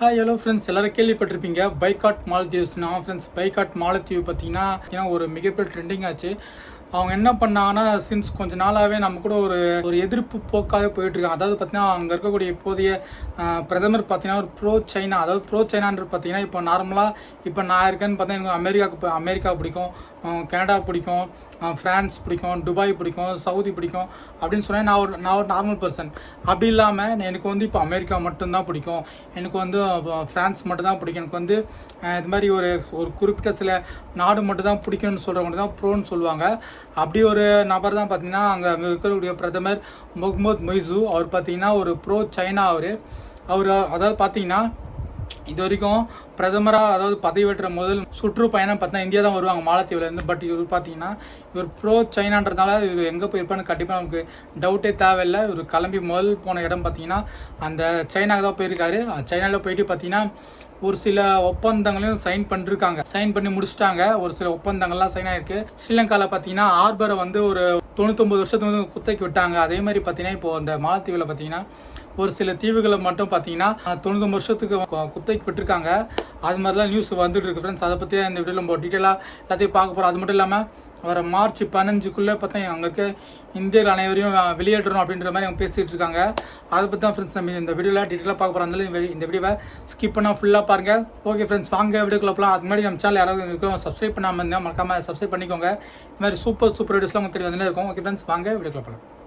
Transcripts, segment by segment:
Hi hello friends எல்லாரும் கேள்விப்பட்டிருப்பீங்க. Boycott மாலத்தீவ்ஸ்னா friends boycott மாலத்தீவு பார்த்தீங்கன்னா ஏன்னா ஒரு மிகப்பெரிய ட்ரெண்டிங் ஆச்சு. அவங்க என்ன பண்ணாங்கன்னா சின்ஸ் கொஞ்ச நாளாகவே நம்ம கூட ஒரு ஒரு எதிர்ப்பு போக்காகவே போயிட்டுருக்காங்க அதாவது பார்த்தீங்கன்னா அங்கே இருக்கக்கூடிய இப்போதைய பிரதமர் பார்த்தீங்கன்னா ஒரு ப்ரோ சைனா அதாவது ப்ரோ சைனான்றது பார்த்தீங்கன்னா இப்போ நார்மலாக இப்போ நான் இருக்கேன்னு பார்த்தீங்கன்னா எனக்கு அமெரிக்காவுக்கு அமெரிக்கா பிடிக்கும். கனடா பிடிக்கும் ஃப்ரான்ஸ் பிடிக்கும் துபாய் பிடிக்கும் சவுதி பிடிக்கும் அப்படின்னு சொன்னேன். நான் ஒரு நான் ஒரு நார்மல் பர்சன் அப்படி இல்லாமல் எனக்கு வந்து இப்போ அமெரிக்கா மட்டும்தான் பிடிக்கும். எனக்கு வந்து ஃப்ரான்ஸ் மட்டும்தான் பிடிக்கும். எனக்கு வந்து இது மாதிரி ஒரு ஒரு குறிப்பிட்ட சில நாடு மட்டும்தான் பிடிக்கும்னு சொல்கிறவங்க தான் ப்ரோன்னு சொல்லுவாங்க. அப்படி ஒரு நபர் தான் பார்த்திங்கன்னா அங்கே அங்கே இருக்கக்கூடிய பிரதமர் முகமது மொய்சு. அவர் பார்த்திங்கன்னா ஒரு ப்ரோ சைனா அவர். அவர் அதாவது பார்த்தீங்கன்னா இது வரைக்கும் பிரதமராக அதாவது பதவி வெற்ற முதல் சுற்றுப்பயணம் பார்த்தீங்கன்னா இந்தியா தான் வருவாங்க மாலத்தீவுலேருந்து. பட் இவர் பார்த்தீங்கன்னா இவர் ப்ரோ சைனான்றதுனால இவர் எங்கே போயிருப்பான்னு கண்டிப்பாக நமக்கு டவுட்டே தேவையில்லை. இவர் கிளம்பி முதல் போன இடம் பார்த்தீங்கன்னா அந்த சைனாவுக்கு தான் போயிருக்காரு. சைனாவில் போயிட்டு பார்த்தீங்கன்னா ஒரு சில ஒப்பந்தங்களையும் சைன் பண்ணிருக்காங்க. சைன் பண்ணி முடிச்சிட்டாங்க. ஒரு சில ஒப்பந்தங்கள்லாம் சைன் ஆயிருக்கு. ஸ்ரீலங்காவில் பார்த்தீங்கன்னா ஆர்பரை வந்து ஒரு தொண்ணூத்தொம்பது வருஷத்துக்கு வந்து குத்தைக்கு விட்டாங்க. அதே மாதிரி பார்த்தீங்கன்னா இப்போ அந்த மாலத்தீவில் பார்த்தீங்கன்னா ஒரு சில தீவுகளை மட்டும் பார்த்தீங்கன்னா தொண்ணூத்தொம்பது வருஷத்துக்கு குத்தைக்கு விட்டுருக்காங்க. அது மாதிரிலாம் நியூஸ் வந்துட்டு இருக்கு ஃப்ரெண்ட்ஸ் அதை பற்றி இந்த வீடியோவில் நம்ம டீட்டெயிலாக எல்லாத்தையும் பார்க்க போகிறோம் அது மட்டும் இல்லாமல் வர மார்ச் பதினஞ்சுக்குள்ளே பார்த்தா அங்கே இருக்க இந்தியர்கள் அனைவரையும் வெளியேற்றணும் அப்படின்ற மாதிரி அவங்க பேசிகிட்டு இருக்காங்க. அதை பற்றி தான் ஃப்ரெண்ட்ஸ் நம்ம இந்த வீடியோவில் டீட்டெயிலாக பார்க்க போகிறோம் அதனால இந்த இந்த வீடியோவை ஸ்கிப் பண்ணால் ஃபுல்லாக பாருங்கள் ஓகே ஃப்ரெண்ட்ஸ் வாங்க வீடியோக்குள்ள போகலாம் அதுக்கு முன்னாடி நம்ம சேனல் யாராவது இருக்கும் சப்ஸ்கிரைப் பண்ணாமல் இருந்தால் மறக்காமல் சப்ஸ்கிரைப் பண்ணிக்கோங்க. இந்த மாதிரி சூப்பர் சூப்பர் வீடியோஸ்லாம் உங்களுக்கு தெரிய வந்துட்டே இருக்கும். ஓகே ஃப்ரெண்ட்ஸ் வாங்க வீடியோக்குள்ள போகலாம்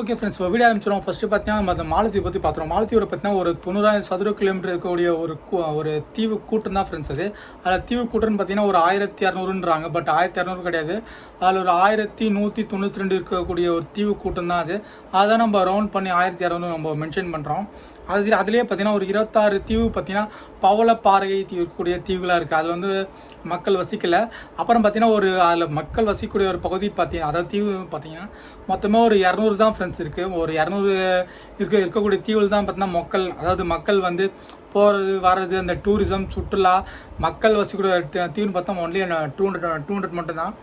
ஓகே ஃப்ரெண்ட்ஸ் இப்போ வீடியோ ஆரம்பிச்சிடும் ஃபஸ்ட்டு பார்த்தீங்கன்னா நம்ம அந்த மாலத்தீவை பற்றி பார்த்துருவோம். மாலத்தீவை பார்த்தீங்கன்னா ஒரு தொண்ணூறாயிரம் சதுர கிலோமீட்டர் இருக்கக்கூடிய ஒரு ஒரு தீவு கூட்டம் தான் ஃப்ரெண்ட்ஸ் அது. அதில் தீவு கூட்டம்னு பார்த்தீங்கன்னா ஒரு ஆயிரத்தி இரநூறுன்றாங்க பட் ஆயிரத்தி இரநூறு கிடையாது. அதில் ஒரு ஆயிரத்தி நூற்றி தொண்ணூற்றி ரெண்டு இருக்கக்கூடிய ஒரு தீவு கூட்டம் தான் அது. அதை நம்ம ரவுண்ட் பண்ணி ஆயிரத்தி இரநூறு நம்ம மென்ஷன் பண்ணுறோம் அது அதுலேயே பார்த்தீங்கன்னா ஒரு இருபத்தாறு தீவு பார்த்தீங்கன்னா பவளப்பாறை தீவு இருக்கக்கூடிய தீவுகளாக இருக்குது அதில் வந்து மக்கள் வசிக்கலை. அப்புறம் பார்த்தீங்கன்னா ஒரு அதில் மக்கள் வசிக்கக்கூடிய ஒரு பகுதி பார்த்தீங்கன்னா அதாவது தீவு பார்த்தீங்கன்னா மொத்தமாக ஒரு இரநூறு தான் ஃப்ரெண்ட்ஸ் இருக்குது ஒரு இரநூறு இருக்க இருக்கக்கூடிய தீவுகள் தான் பார்த்தீங்கன்னா மக்கள் அதாவது மக்கள் வந்து போகிறது வர்றது அந்த டூரிசம் சுற்றுலா மக்கள் வசிக்கக்கூடிய தீவுன்னு பார்த்தா only two hundred two hundred மட்டும்தான்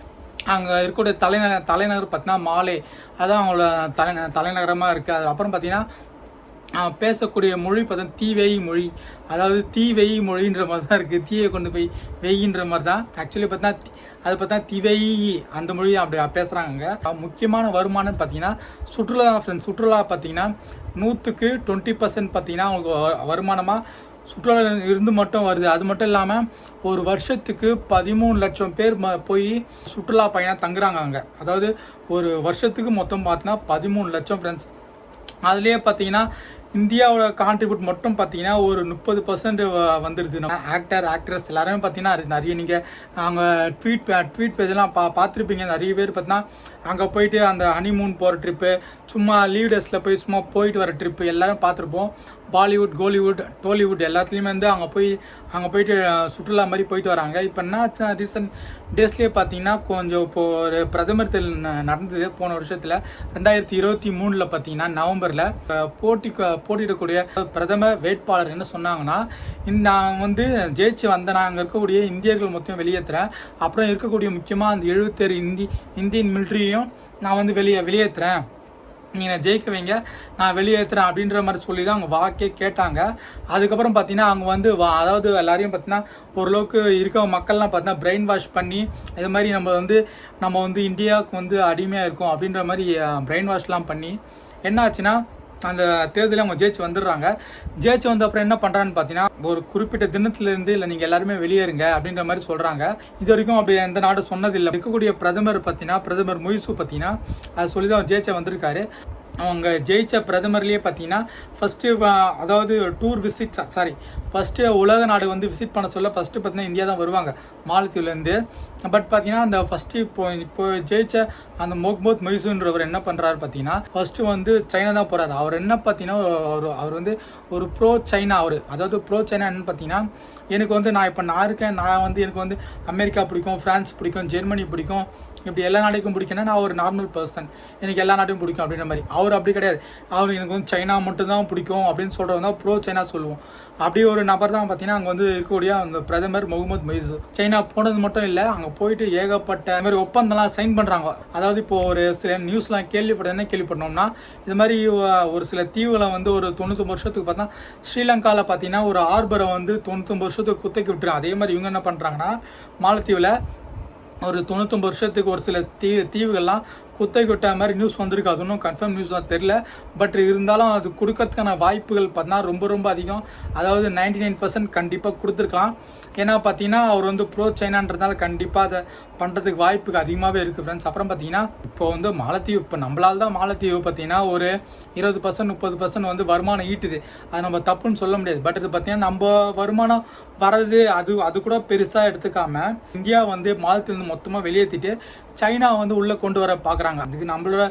அங்கே இருக்கக்கூடிய தலைநகர் தலைநகர் பார்த்தீங்கன்னா மாலே. அதான் அவங்களோட தலை தலைநகரமாக இருக்குது அது அப்புறம் பார்த்தீங்கன்னா பேசக்கூடிய மொழி பார்த்தா தீவெய் மொழி. அதாவது தீவெய் மொழின்ற மாதிரி தான் இருக்குது தீயை கொண்டு போய் வெய்யின்ற மாதிரி தான் ஆக்சுவலி பார்த்தா அது பார்த்தா திவெய். அந்த மொழி அப்படி பேசுகிறாங்க முக்கியமான வருமானம் பார்த்தீங்கன்னா சுற்றுலா ஃப்ரெண்ட்ஸ் சுற்றுலா பார்த்தீங்கன்னா நூற்றுக்கு டுவெண்ட்டி பர்சன்ட் பார்த்தீங்கன்னா அவங்களுக்கு வருமானமாக சுற்றுலா இருந்து மட்டும் வருது. அது மட்டும் இல்லாமல் ஒரு வருஷத்துக்கு பதிமூணு லட்சம் பேர் ம போய் சுற்றுலா பயணம் தங்குறாங்க அங்கே அதாவது ஒரு வருஷத்துக்கு மொத்தம் பார்த்தீங்கன்னா பதிமூணு லட்சம் ஃப்ரெண்ட்ஸ் அதுலேயே பார்த்தீங்கன்னா இந்தியாவோட கான்ட்ரிபியூட் மட்டும் பார்த்தீங்கன்னா ஒரு முப்பது பர்சன்ட் வந்துடுது நம்ம ஆக்டர் ஆக்ட்ரஸ் எல்லாருமே பார்த்தீங்கன்னா நிறைய நீங்கள் அங்கே ட்வீட் ட்வீட் பேஜெல்லாம் பா பார்த்துருப்பீங்க நிறைய பேர் பார்த்தீங்கன்னா அங்கே போயிட்டு அந்த ஹனிமூன் போகிற ட்ரிப்பு சும்மா லீவ் டேஸில் போய் சும்மா போயிட்டு வர ட்ரிப்பு எல்லாரும் பார்த்துருப்போம் பாலிவுட் கோலிவுட் டோலிவுட் எல்லாத்துலேயுமே வந்து அங்கே போய் அங்கே போயிட்டு சுற்றுலா மாதிரி போயிட்டு வராங்க. இப்போ என்ன ரீசன்ட் டேஸ்லேயே பார்த்தீங்கன்னா கொஞ்சம் இப்போது ஒரு பிரதமர் தேர்தல் ந- நடந்தது போன வருஷத்தில். ரெண்டாயிரத்தி இருபத்தி மூணில் பார்த்தீங்கன்னா நவம்பரில் போட்டி போட்டியிடக்கூடிய பிரதம வேட்பாளர் என்ன சொன்னாங்கன்னா இந்த நான் வந்து ஜெயிச்சு வந்த நான் அங்கே இருக்கக்கூடிய இந்தியர்கள் மொத்தம் வெளியேற்றுறேன் அப்புறம் இருக்கக்கூடிய முக்கியமாக அந்த எழுபத்தேழு இந்தி இந்தியன் மிலிட்ரியும் நான் வந்து வெளியே வெளியேற்றுறேன் நீங்கள் ஜெயிக்க வைங்க. நான் வெளியேற்றுறேன் அப்படின்ற மாதிரி சொல்லி தான் அவங்க வாக்கே கேட்டாங்க. அதுக்கப்புறம் பார்த்தீங்கன்னா அவங்க வந்து வா அதாவது எல்லாரையும் பார்த்தீங்கன்னா ஓரளவுக்கு இருக்க மக்கள்லாம் பார்த்தீங்கன்னா பிரெயின் வாஷ் பண்ணி இது மாதிரி நம்ம வந்து நம்ம வந்து இந்தியாவுக்கு வந்து அடிமையாக இருக்கோம் அப்படின்ற மாதிரி பிரெயின் வாஷ்லாம் பண்ணி என்ன ஆச்சுன்னா அந்த தேர்தலில் அவங்க ஜெயிச்சு வந்துடுறாங்க. ஜெயிச்சு வந்த அப்புறம் என்ன பண்ணுறான்னு பார்த்தீங்கன்னா ஒரு குறிப்பிட்ட தினத்துலேருந்து இல்லை நீங்கள் எல்லாருமே வெளியேறுங்க அப்படின்ற மாதிரி சொல்கிறாங்க இது வரைக்கும் அப்படி எந்த நாடு சொன்னதில்லை. இருக்கக்கூடிய பிரதமர் பார்த்தீங்கன்னா பிரதமர் முயசு பார்த்தீங்கன்னா அதை சொல்லி தான் அவர் ஜெயிச்ச வந்திருக்காரு. அவங்க ஜெயிச்ச பிரதமர்லேயே பார்த்தீங்கன்னா ஃபஸ்ட்டு அதாவது டூர் விசிட் சாரி ஃபஸ்ட்டு உலக நாடு வந்து விசிட் பண்ண சொல்ல ஃபஸ்ட்டு பார்த்தீங்கன்னா இந்தியா தான் வருவாங்க மாலத்தீவுலேருந்து. பட் பார்த்தீங்கன்னா அந்த ஃபஸ்ட்டு இப்போ இப்போ ஜெயிச்ச அந்த மொஹ்மூத் மொய்சூன்றவர் என்ன பண்ணுறாரு பார்த்தீங்கன்னா ஃபஸ்ட்டு வந்து சைனா தான் போகிறாரு அவர் என்ன பார்த்தீங்கன்னா அவர் அவர் வந்து ஒரு ப்ரோ சைனா அவர். அதாவது ப்ரோ சைனா என்னன்னு பார்த்தீங்கன்னா எனக்கு வந்து நான் இப்போ நான் இருக்கேன் நான் வந்து எனக்கு வந்து அமெரிக்கா பிடிக்கும் ஃப்ரான்ஸ் பிடிக்கும் ஜெர்மனி பிடிக்கும் இப்படி எல்லா நாட்டுக்கும் பிடிக்கும்னா நான் ஒரு நார்மல் பர்சன் எனக்கு எல்லா நாட்டையும் பிடிக்கும் அப்படின்ற மாதிரி. அவர் அப்படி கிடையாது. அவர் எனக்கு வந்து சைனா மட்டும்தான் பிடிக்கும் அப்படின்னு சொல்கிறவங்க தான் ப்ரோ சைனா சொல்லுவோம். அப்படி ஒரு நபர் தான் பார்த்தீங்கன்னா அங்கே வந்து இருக்கக்கூடிய அந்த பிரதமர் முகமது மைசூர் சைனா போனது மட்டும் இல்லை அங்கே போயிட்டு ஏகப்பட்ட மாதிரி ஒப்பந்தம்லாம் சைன் பண்ணுறாங்க அதாவது இப்போ ஒரு சில நியூஸ்லாம் கேள்விப்பட்ட என்ன கேள்விப்பட்டோம்னா இது மாதிரி ஒரு சில தீவுகளை வந்து ஒரு தொண்ணூத்தொம்பது வருஷத்துக்கு பார்த்தா ஸ்ரீலங்காவில் பார்த்தீங்கன்னா ஒரு ஆர்பரை வந்து தொண்ணூத்தொம்பது வருஷத்துக்கு குத்தைக்கு விட்டுரும் அதே மாதிரி இவங்க என்ன பண்ணுறாங்கன்னா மாலத்தீவில் ஒரு தொண்ணூத்தொம்பது வருஷத்துக்கு ஒரு சில தீ தீவுகள்லாம் குத்தை கொட்டா மாதிரி நியூஸ் வந்திருக்கு. அது ஒன்றும் கன்ஃபார்ம் நியூஸ் தான் தெரில பட் இருந்தாலும் அது கொடுக்கறதுக்கான வாய்ப்புகள் பார்த்தீங்கன்னா ரொம்ப ரொம்ப அதிகம். அதாவது நைன்டி நைன் பர்சன்ட் கண்டிப்பாக கொடுத்துருக்கலாம். ஏன்னா பார்த்தீங்கன்னா அவர் வந்து ப்ரோ சைனான்றதால கண்டிப்பாக அதை பண்ணுறதுக்கு வாய்ப்புக்கு அதிகமாகவே இருக்குது ஃப்ரெண்ட்ஸ் அப்புறம் பார்த்தீங்கன்னா இப்போ வந்து மாலத்தீவு இப்போ நம்மளால் தான் மாலத்தீவு பார்த்தீங்கன்னா ஒரு இருபது பர்சன்ட் முப்பது பர்சன்ட் வந்து வருமானம் ஈட்டுது. அது நம்ம தப்புன்னு சொல்ல முடியாது. பட் இது பார்த்தீங்கன்னா நம்ம வருமானம் வர்றது அது அது கூட பெருசாக எடுத்துக்காமல் இந்தியா வந்து மாலத்திலேருந்து மொத்தமாக வெளியேற்றிட்டு சைனா வந்து உள்ளே கொண்டு வர பார்க்குறாங்க அதுக்கு நம்மளோட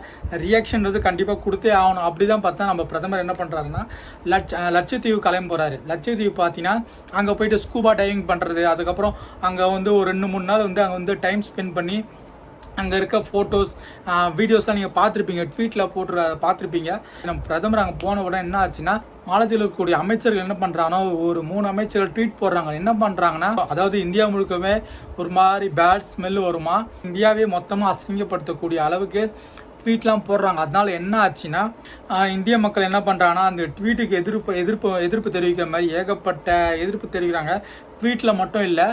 ரியாக்ஷன்றது கண்டிப்பாக கொடுத்தே ஆகணும். அப்படி தான் பார்த்தா நம்ம பிரதமர் என்ன பண்ணுறாருன்னா லட்ச லட்சத்தீவு கிளம்பி போகிறாரு லட்சத்தீவு பார்த்தீங்கன்னா அங்கே போயிட்டு ஸ்கூபா டைவிங் பண்ணுறது அதுக்கப்புறம் அங்கே வந்து ஒரு ரெண்டு மூணு நாள் வந்து அங்கே வந்து டைம் ஸ்பெண்ட் பண்ணி அங்கே இருக்க ஃபோட்டோஸ் வீடியோஸ்லாம் நீங்கள் பார்த்துருப்பீங்க. ட்வீட்டில் போட்டு அதை பார்த்துருப்பீங்க. நம்ம பிரதமர் அங்கே போன உடனே என்ன ஆச்சுன்னா மாலத்தீவில் இருக்கக்கூடிய அமைச்சர்கள் என்ன பண்ணுறாங்கன்னா ஒரு மூணு அமைச்சர்கள் ட்வீட் போடுறாங்க. என்ன பண்ணுறாங்கன்னா அதாவது இந்தியா முழுக்கவே ஒரு மாதிரி பேட் ஸ்மெல் வருமா? இந்தியாவே மொத்தமாக அசிங்கப்படுத்தக்கூடிய அளவுக்கு ட்வீட்லாம் போடுறாங்க. அதனால் என்ன ஆச்சுன்னா இந்திய மக்கள் என்ன பண்ணுறாங்கன்னா அந்த ட்வீட்டுக்கு எதிர்ப்பு எதிர்ப்பு எதிர்ப்பு தெரிவிக்கிற மாதிரி ஏகப்பட்ட எதிர்ப்பு தெரிவிக்கிறாங்க. வீட்டில் மட்டும் இல்லை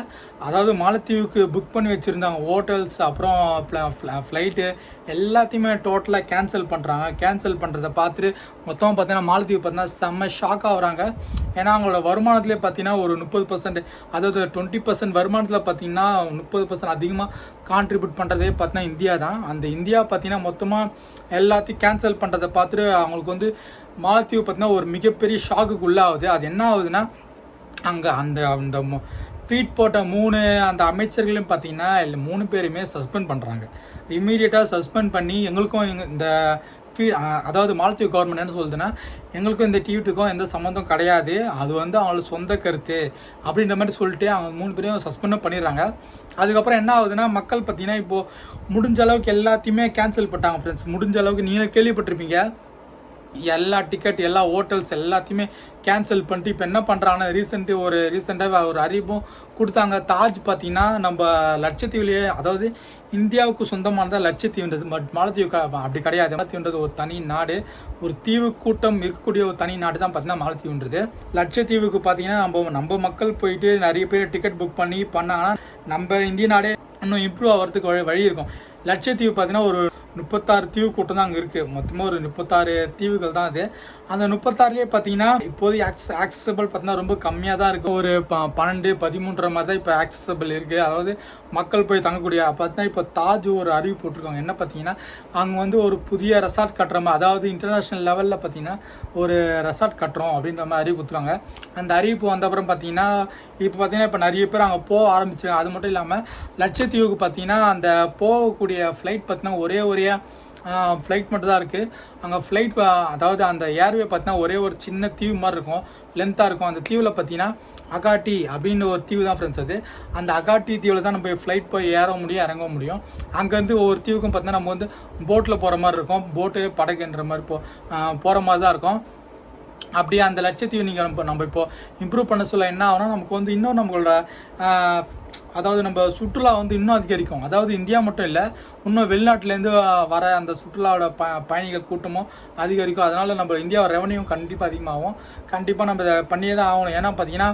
அதாவது மாலத்தீவுக்கு புக் பண்ணி வச்சுருந்தாங்க ஹோட்டல்ஸ் அப்புறம் ஃப்ளைட்டு எல்லாத்தையுமே டோட்டலாக கேன்சல் பண்ணுறாங்க கேன்சல் பண்ணுறத பார்த்துட்டு மொத்தமாக பார்த்தீங்கன்னா மாலத்தீவு பார்த்தீங்கன்னா செம்ம ஷாக் ஆகுறாங்க ஏன்னா அவங்களோட வருமானத்திலே பார்த்தீங்கன்னா ஒரு முப்பது பர்சன்ட் அதாவது டுவெண்ட்டி பர்சன்ட் வருமானத்தில் பார்த்தீங்கன்னா முப்பது பர்சன்ட் அதிகமாக கான்ட்ரிபியூட் பண்ணுறதே பார்த்தீங்கன்னா இந்தியா தான். அந்த இந்தியா பார்த்தீங்கன்னா மொத்தமாக எல்லாத்தையும் கேன்சல் பண்ணுறதை பார்த்துட்டு அவங்களுக்கு வந்து மாலத்தீவு பார்த்தீங்கன்னா ஒரு மிகப்பெரிய ஷாக்குக்கு உள்ளாகுது. அது என்ன ஆகுதுன்னா அங்கே அந்த அந்த ட்வீட் போட்ட மூணு அந்த அமைச்சர்களும் பார்த்தீங்கன்னா இல்லை மூணு பேருமே சஸ்பெண்ட் பண்ணுறாங்க இம்மீடியட்டாக சஸ்பெண்ட் பண்ணி எங்களுக்கும் எங்கள் இந்த அதாவது மாலத்தீவு கவர்மெண்ட் என்ன சொல்லுதுன்னா எங்களுக்கும் இந்த ட்வீட்டுக்கும் எந்த சம்மந்தம் கிடையாது. அது வந்து அவங்களோட சொந்த கருத்து அப்படின்ற மாதிரி சொல்லிட்டு அவங்க மூணு பேரையும் சஸ்பெண்டும் பண்ணிடுறாங்க. அதுக்கப்புறம் என்ன ஆகுதுன்னா மக்கள் பார்த்தீங்கன்னா இப்போது முடிஞ்ச அளவுக்கு எல்லாத்தையுமே கேன்சல் பண்ணிட்டாங்க ஃப்ரெண்ட்ஸ் முடிஞ்ச அளவுக்கு நீங்கள் கேள்விப்பட்டிருப்பீங்க. எல்லா டிக்கெட் எல்லா ஹோட்டல்ஸ் எல்லாத்தையுமே கேன்சல் பண்ணிட்டு இப்போ என்ன பண்ணுறாங்கன்னா ரீசெண்ட்டு ஒரு ரீசெண்டாக ஒரு அறிவிப்பும் கொடுத்தாங்க. தாஜ் பார்த்தீங்கன்னா நம்ம லட்சத்தீவுலேயே அதாவது இந்தியாவுக்கு சொந்தமானதான் லட்சத்தீவுன்றது. பட் மாலத்தீவு அப்படி கிடையாது. மாலத்தீவுன்றது ஒரு தனி நாடு. ஒரு தீவு கூட்டம் இருக்கக்கூடிய ஒரு தனி நாடு தான் பார்த்தீங்கன்னா மாலத்தீவுன்றது. லட்சத்தீவுக்கு பார்த்தீங்கன்னா நம்ம நம்ம மக்கள் போயிட்டு நிறைய பேர் டிக்கெட் புக் பண்ணி பண்ணாங்கன்னா நம்ம இந்திய நாடே இன்னும் இம்ப்ரூவ் ஆகிறதுக்கு வழி வழி இருக்கும். லட்சத்தீவு பார்த்தீங்கன்னா ஒரு முப்பத்தாறு தீவு கூட்டம் தான் அங்கே இருக்குது மொத்தமாக ஒரு முப்பத்தாறு தீவுகள் தான் அது. அந்த முப்பத்தாறுலேயே பார்த்தீங்கன்னா இப்போது ஆக்ஸ் ஆக்சசபிள் பார்த்தீங்கன்னா ரொம்ப கம்மியாக தான் இருக்குது ஒரு ப பன்னெண்டு பதிமூன்றரை மாதிரி தான் இப்போ ஆக்சசபிள் இருக்குது அதாவது மக்கள் போய் தங்கக்கூடிய பார்த்தீங்கன்னா இப்போ தாஜ் ஒரு அறிவு போட்டிருக்காங்க. என்ன பார்த்தீங்கன்னா அங்கே வந்து ஒரு புதிய ரெசார்ட் கட்டுற மாதிரி அதாவது இன்டர்நேஷ்னல் லெவலில் பார்த்தீங்கன்னா ஒரு ரெசார்ட் கட்டுறோம் அப்படின்ற மாதிரி அறிவு கொடுத்துருக்காங்க. அந்த அறிவிப்பு வந்த அப்புறம் பார்த்தீங்கன்னா இப்போ பார்த்தீங்கன்னா இப்போ நிறைய பேர் அங்கே போக ஆரம்பிச்சிருக்காங்க அது மட்டும் இல்லாமல் லட்சத்தீவுக்கு பார்த்தீங்கன்னா அந்த போகக்கூடிய ஃப்ளைட் பார்த்தீங்கன்னா ஒரே ஒரே ஃப்ளைட் மட்டும் தான் இருக்குது அங்கே ஃப்ளைட் அதாவது அந்த ஏர்வே பார்த்தீங்கன்னா ஒரே ஒரு சின்ன தீவு மாதிரி இருக்கும். லென்த்தாக இருக்கும். அந்த தீவில் பார்த்தீங்கன்னா அகாட்டி அப்படின்னு ஒரு தீவு தான் ஃப்ரெண்ட்ஸ் அது. அந்த அகாட்டி தீவில் தான் நம்ம ஃப்ளைட் போய் ஏற முடியும் இறங்க முடியும். அங்கேருந்து ஒவ்வொரு தீவுக்கும் பார்த்தீங்கன்னா நம்ம வந்து போட்டில் போகிற மாதிரி இருக்கும். போட்டு படகுன்ற மாதிரி போ போகிற மாதிரி தான் இருக்கும். அப்படியே அந்த லட்சத்தையும் நீங்கள் நம்ம நம்ம இப்போ இம்ப்ரூவ் பண்ண சொல்ல என்ன ஆகும்னா நமக்கு வந்து இன்னும் நம்மளோட அதாவது நம்ம சுற்றுலா வந்து இன்னும் அதிகரிக்கும். அதாவது இந்தியா மட்டும் இல்லை இன்னும் வெளிநாட்டிலேருந்து வர அந்த சுற்றுலாவோட ப பயணிகள் கூட்டமும் அதிகரிக்கும். அதனால் நம்ம இந்தியாவோட ரெவன்யூ கண்டிப்பாக அதிகமாகும். கண்டிப்பாக நம்ம இதை பண்ணியே தான் ஆகணும். ஏன்னா பார்த்தீங்கன்னா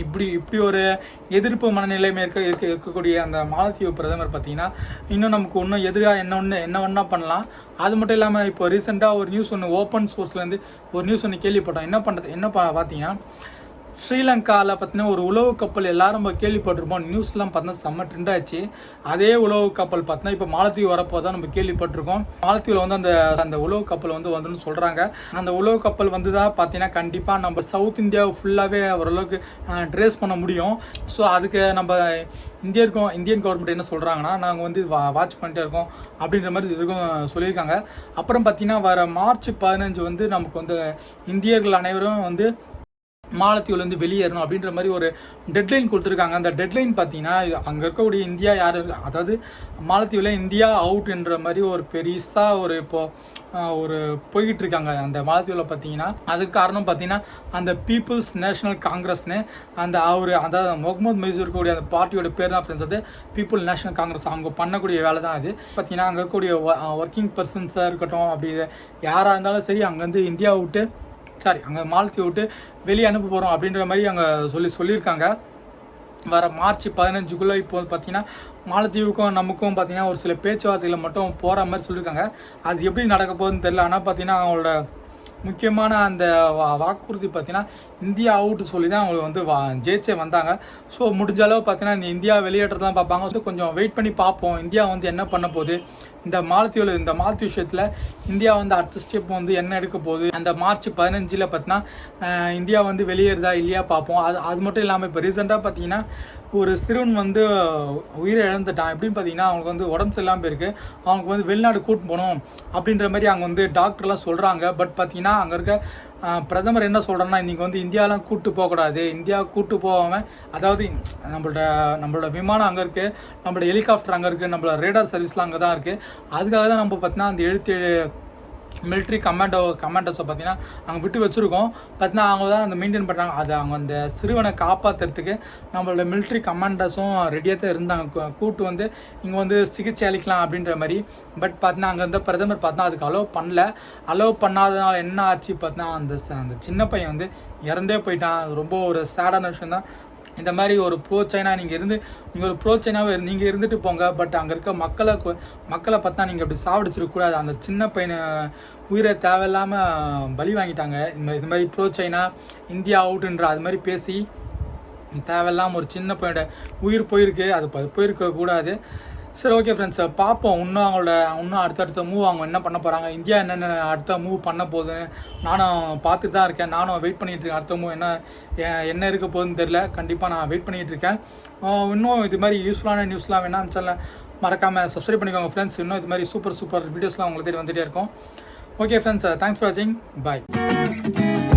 இப்படி இப்படி ஒரு எதிர்ப்பு மனநிலைமை இருக்க இருக்க இருக்கக்கூடிய அந்த மாலத்தீவு பிரதமர் பார்த்தீங்கன்னா இன்னும் நமக்கு இன்னும் எதிராக என்ன ஒன்று என்ன ஒன்றா பண்ணலாம். அது மட்டும் இல்லாமல் இப்போ ரீசெண்டாக ஒரு நியூஸ் ஒன்று ஓப்பன் சோர்ஸ்லேருந்து ஒரு நியூஸ் ஒன்று கேள்விப்பட்டோம். என்ன பண்ணுறது என்ன பா பார்த்தீங்கன்னா ஸ்ரீலங்காவில் பார்த்தீங்கன்னா ஒரு உளவு கப்பல் எல்லாரும் நம்ம கேள்விப்பட்டிருப்போம். நியூஸ்லாம் பார்த்தீங்கன்னா செம்ம ட்ரெண்ட் ஆச்சு அதே உளவு கப்பல் பார்த்தீங்கன்னா இப்போ மாலத்தீவு வரப்போ தான் நம்ம கேள்விப்பட்டிருக்கோம். மாலத்தீவில் வந்து அந்த அந்த உளவு கப்பல் வந்து வந்துன்னு சொல்கிறாங்க அந்த உளவு கப்பல் வந்து தான் பார்த்தீங்கன்னா கண்டிப்பாக நம்ம சவுத் இந்தியாவை ஃபுல்லாகவே ஓரளவுக்கு ட்ரேஸ் பண்ண முடியும். ஸோ அதுக்கு நம்ம இந்தியருக்கும் இந்தியன் கவர்மெண்ட் என்ன சொல்கிறாங்கன்னா நாங்கள் வந்து வா வாட்ச் பண்ணிட்டே இருக்கோம். அப்படின்ற மாதிரி இதுக்கும் சொல்லியிருக்காங்க. அப்புறம் பார்த்தீங்கன்னா வர மார்ச் பதினஞ்சு வந்து நமக்கு வந்து இந்தியர்கள் அனைவரும் வந்து மாலத்தீவுலேருந்து வெளியேறணும் அப்படின்ற மாதிரி ஒரு டெட்லைன் கொடுத்துருக்காங்க. அந்த டெட்லைன் பார்த்தீங்கன்னா அங்கே இருக்கக்கூடிய இந்தியா யார் அதாவது மாலத்தீவில் இந்தியா அவுட்ன்ற மாதிரி ஒரு பெருசாக ஒரு இப்போது ஒரு போய்கிட்டு இருக்காங்க. அந்த மாலத்தீவில் பார்த்தீங்கன்னா அதுக்கு காரணம் பார்த்தீங்கன்னா அந்த பீப்புள்ஸ் நேஷனல் காங்கிரஸ்னு அந்த அவர் அதாவது முகமது மைசூர் இருக்கக்கூடிய அந்த பார்ட்டியோட பேர் தான் ஃப்ரெண்ட்ஸ் அது பீப்புள் நேஷனல் காங்கிரஸ் அவங்க பண்ணக்கூடிய வேலை தான் அது. பார்த்தீங்கன்னா அங்கே இருக்கக்கூடிய ஒர்க்கிங் பர்சன்ஸாக இருக்கட்டும் அப்படி யாராக இருந்தாலும் சரி அங்கேருந்து இந்தியா விட்டு சாரி அங்கே மாலத்தீவு விட்டு வெளியே அனுப்ப போகிறோம் அப்படின்ற மாதிரி அங்கே சொல்லி சொல்லியிருக்காங்க. வர மார்ச் பதினஞ்சுக்குள்ளே இப்போ வந்து பார்த்தீங்கன்னா மாலத்தீவுக்கும் நமக்கும் பார்த்தீங்கன்னா ஒரு சில பேச்சுவார்த்தையில் மட்டும் போகிற மாதிரி சொல்லியிருக்காங்க. அது எப்படி நடக்க போகுதுன்னு தெரில ஆனால் பார்த்தீங்கன்னா அவங்களோட முக்கியமான அந்த வா வாக்குறுதி பார்த்தீங்கன்னா இந்தியா அவுட்டு சொல்லி தான் அவங்க வந்து வா ஜெயிச்சே வந்தாங்க. ஸோ முடிஞ்ச அளவு பார்த்தீங்கன்னா இந்த இந்தியா வெளியேற்றதான் பார்ப்பாங்க. ஸோ கொஞ்சம் வெயிட் பண்ணி பார்ப்போம். இந்தியா வந்து என்ன பண்ண போகுது? இந்த மாலத்தீவில் இந்த மாலத்தீவு விஷயத்தில் இந்தியா வந்து அடுத்த ஸ்டெப் வந்து என்ன எடுக்க போகுது? அந்த மார்ச் பதினஞ்சில் பார்த்தீங்கன்னா இந்தியா வந்து வெளியேறுதா இல்லையா பார்ப்போம். அது அது மட்டும் இல்லாமல் இப்போ ரீசெண்டாக பார்த்தீங்கன்னா ஒரு சிறுவன் வந்து உயிரை இழந்துட்டான் எப்படின்னு பார்த்தீங்கன்னா அவங்களுக்கு வந்து உடம்பு சரியில்லாமல் போயிருக்கு. அவங்களுக்கு வந்து வெளிநாடு கூட்டு போகணும் அப்படின்ற மாதிரி அங்கே வந்து டாக்டர்லாம் சொல்கிறாங்க பட் பார்த்தீங்கன்னா அங்கே இருக்க பிரதமர் என்ன சொல்கிறேன்னா இன்றைக்கி வந்து இந்தியாலாம் கூட்டு போகக்கூடாது. இந்தியா கூட்டு போகாமல் அதாவது நம்மளோட நம்மளோட விமானம் அங்கே இருக்குது நம்மளோட ஹெலிகாப்டர் அங்கே இருக்குது நம்மளோட ரேடார் சர்வீஸ்லாம் அங்கே தான் இருக்குது அதுக்காக தான் நம்ம பார்த்தினா அந்த எழுத்து மிலிட்ரி கமாண்டோ கமாண்டோஸை பார்த்தீங்கன்னா அங்கே விட்டு வச்சுருக்கோம். பார்த்தீங்கன்னா அவங்க தான் அந்த மெயின்டைன் பண்ணுறாங்க அது அவங்க அந்த சிறுவனை காப்பாற்றுறதுக்கு நம்மளோட மிலிட்ரி கமாண்டர்ஸும் ரெடியாக தான் இருந்தாங்க. கூட்டு வந்து இங்கே வந்து சிகிச்சை அளிக்கலாம் அப்படின்ற மாதிரி. பட் பார்த்தீங்கன்னா அங்கே இருந்த பிரதமர் பார்த்தா அதுக்கு அலோவ் பண்ணல. அலோவ் பண்ணாதனால என்ன ஆச்சு? பார்த்தீங்கன்னா அந்த ச- அந்த சின்ன பையன் வந்து இறந்தே போயிட்டான். ரொம்ப ஒரு சேடான விஷயம் தான். இந்த மாதிரி ஒரு ப்ரோ சைனா நீங்கள் இருந்து நீங்கள் ஒரு ப்ரோ இருந்து நீங்கள் இருந்துட்டு போங்க. பட் அங்கே இருக்க மக்களை மக்களை பார்த்தா நீங்கள் அப்படி சாவடிச்சிடக்கூடாது அந்த சின்ன பையனை உயிரை தேவையில்லாமல் பலி வாங்கிட்டாங்க. இந்த மாதிரி- இது மாதிரி ப்ரோ சைனா இந்தியா அவுட்டுன்ற அது மாதிரி பேசி தேவையில்லாமல் ஒரு சின்ன பையனோட உயிர் போயிருக்கு. அது போயிருக்க கூடாது. சரி ஓகே ஃப்ரெண்ட்ஸ் பார்ப்போம் இன்னும் அவங்களோட இன்னும் அடுத்தடுத்த மூவ் அவங்க என்ன பண்ண போகிறாங்க இந்தியா என்னென்ன அடுத்த மூவ் பண்ண போகுதுன்னு நானும் பார்த்துட்டு தான் இருக்கேன். நானும் வெயிட் பண்ணிகிட்டு இருக்கேன். அடுத்த மூவ் என்ன என்ன இருக்க போகுதுன்னு தெரில கண்டிப்பாக நான் வெயிட் பண்ணிகிட்டு இருக்கேன். இன்னும் இது மாதிரி யூஸ்ஃபுல்லான நியூஸ்லாம் வேணாம் சேனல் மறக்காமல் சப்ஸ்கிரைப் பண்ணிக்கோங்க ஃப்ரெண்ட்ஸ் இன்னும் இது மாதிரி சூப்பர் சூப்பர் வீடியோஸ்லாம் உங்களுக்கு தேடி வந்துகிட்டே இருக்கும். ஓகே ஃப்ரெண்ட்ஸ் தேங்க்ஸ் ஃபார் வாட்சிங் பாய்